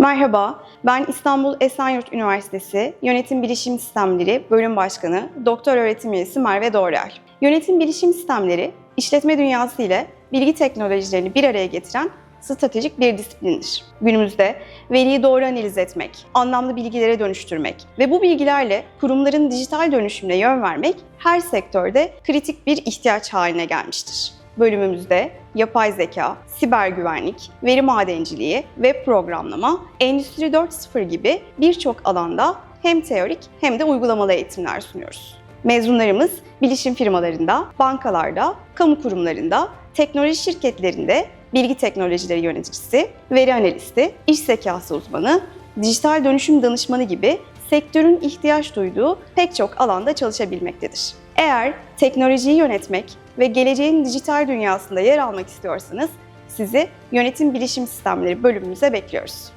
Merhaba, ben İstanbul Esenyurt Üniversitesi Yönetim Bilişim Sistemleri Bölüm Başkanı Doktor Öğretim Üyesi Merve Doğrayal. Yönetim Bilişim Sistemleri, işletme dünyası ile bilgi teknolojilerini bir araya getiren stratejik bir disiplindir. Günümüzde veriyi doğru analiz etmek, anlamlı bilgilere dönüştürmek ve bu bilgilerle kurumların dijital dönüşümüne yön vermek her sektörde kritik bir ihtiyaç haline gelmiştir. Bölümümüzde yapay zeka, siber güvenlik, veri madenciliği ve programlama, Endüstri 4.0 gibi birçok alanda hem teorik hem de uygulamalı eğitimler sunuyoruz. Mezunlarımız bilişim firmalarında, bankalarda, kamu kurumlarında, teknoloji şirketlerinde bilgi teknolojileri yöneticisi, veri analisti, iş zekası uzmanı, dijital dönüşüm danışmanı gibi sektörün ihtiyaç duyduğu pek çok alanda çalışabilmektedir. Eğer teknolojiyi yönetmek ve geleceğin dijital dünyasında yer almak istiyorsanız sizi Yönetim Bilişim Sistemleri bölümümüze bekliyoruz.